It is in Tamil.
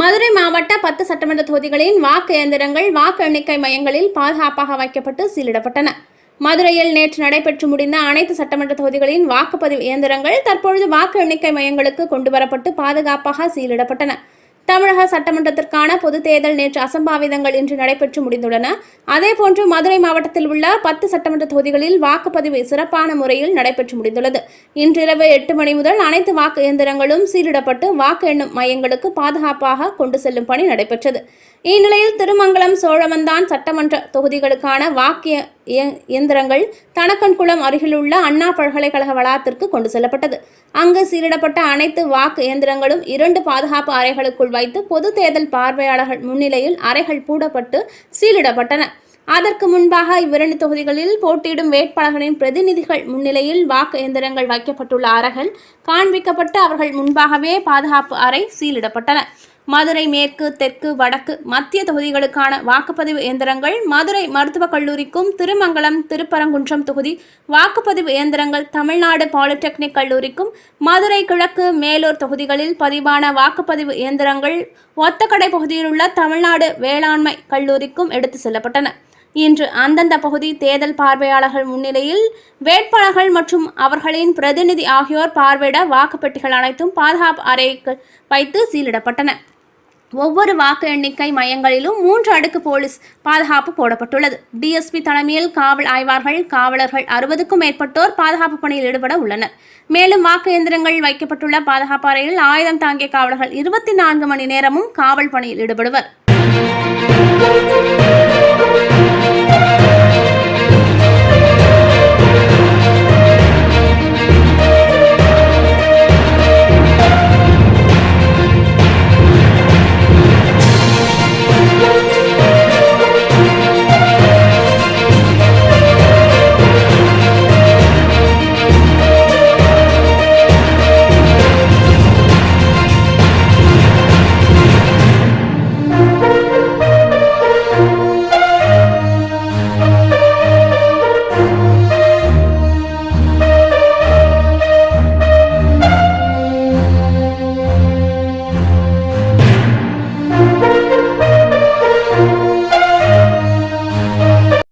மதுரை மாவட்ட பத்து சட்டமன்ற தொகுதிகளின் வாக்கு இயந்திரங்கள் வாக்கு எண்ணிக்கை மையங்களில் பாதுகாப்பாக வைக்கப்பட்டு சீலிடப்பட்டன. மதுரையில் நேற்று நடைபெற்று முடிந்த அனைத்து சட்டமன்ற தொகுதிகளின் வாக்குப்பதிவு இயந்திரங்கள் தற்பொழுது வாக்கு எண்ணிக்கை மையங்களுக்கு கொண்டுவரப்பட்டு பாதுகாப்பாக சீலிடப்பட்டன. தமிழக சட்டமன்றத்திற்கான பொதுத் தேர்தல் நேற்று அசம்பாவிதங்கள் இன்று நடைபெற்று முடிந்துள்ளன. அதேபோன்று மதுரை மாவட்டத்தில் உள்ள பத்து சட்டமன்ற தொகுதிகளில் வாக்குப்பதிவு சிறப்பான முறையில் நடைபெற்று முடிந்துள்ளது. இன்றிரவு எட்டு மணி முதல் அனைத்து வாக்கு இயந்திரங்களும் சீலிடப்பட்டு வாக்கு எண்ணும் மையங்களுக்கு பாதுகாப்பாக கொண்டு செல்லும் பணி நடைபெற்றது. இந்நிலையில் திருமங்கலம் சோழவந்தான் சட்டமன்ற தொகுதிகளுக்கான வாக்கு இயந்திரங்கள் தனக்கன்குளம் அருகிலுள்ள அண்ணா பல்கலைக்கழக வளாகத்திற்கு கொண்டு செல்லப்பட்டது. அங்கு சீலிடப்பட்ட அனைத்து வாக்கு இயந்திரங்களும் இரண்டு பாதுகாப்பு அறைகளுக்குள் வைத்து பொது தேர்தல் பார்வையாளர்கள் முன்னிலையில் அறைகள் பூடப்பட்டு சீலிடப்பட்டன. அதற்கு முன்பாக இவ்விரண்டு தொகுதிகளில் போட்டியிடும் வேட்பாளர்களின் பிரதிநிதிகள் முன்னிலையில் வாக்கு இயந்திரங்கள் வைக்கப்பட்டுள்ள அறைகள் காண்பிக்கப்பட்டு அவர்கள் முன்பாகவே பாதுகாப்பு அறை சீலிடப்பட்டன. மதுரை மேற்கு தெற்கு வடக்கு மத்திய தொகுதிகளுக்கான வாக்குப்பதிவு இயந்திரங்கள் மதுரை மருத்துவக் கல்லூரிக்கும் திருமங்கலம் திருப்பரங்குன்றம் தொகுதி வாக்குப்பதிவு இயந்திரங்கள் தமிழ்நாடு பாலிடெக்னிக் கல்லூரிக்கும் மதுரை கிழக்கு மேலூர் தொகுதிகளில் பதிவான வாக்குப்பதிவு இயந்திரங்கள் ஒத்தக்கடை பகுதியில் உள்ள தமிழ்நாடு வேளாண்மை கல்லூரிக்கும் எடுத்து செல்லப்பட்டன. இன்று அந்தந்த பகுதி தேர்தல் பார்வையாளர்கள் முன்னிலையில் வேட்பாளர்கள் மற்றும் அவர்களின் பிரதிநிதி ஆகியோர் பார்வையிட வாக்குப்பெட்டிகள் அனைத்தும் பாதுகாப்பு அறைக்கு வைத்து சீலிடப்பட்டன. ஒவ்வொரு வாக்கு எண்ணிக்கை மையங்களிலும் மூன்று அடுக்கு போலீஸ் பாதுகாப்பு போடப்பட்டுள்ளது. டிஎஸ்பி தலைமையில் காவல் ஆய்வார்கள் காவலர்கள் அறுபதுக்கும் மேற்பட்டோர் பாதுகாப்பு பணியில் ஈடுபட உள்ளனர். மேலும் வாக்கு எந்திரங்கள் வைக்கப்பட்டுள்ள பாதுகாப்பு அறையில் ஆயுதம் தாங்கிய காவலர்கள் இருபத்தி நான்கு மணி நேரமும் காவல் பணியில் ஈடுபடுவர்.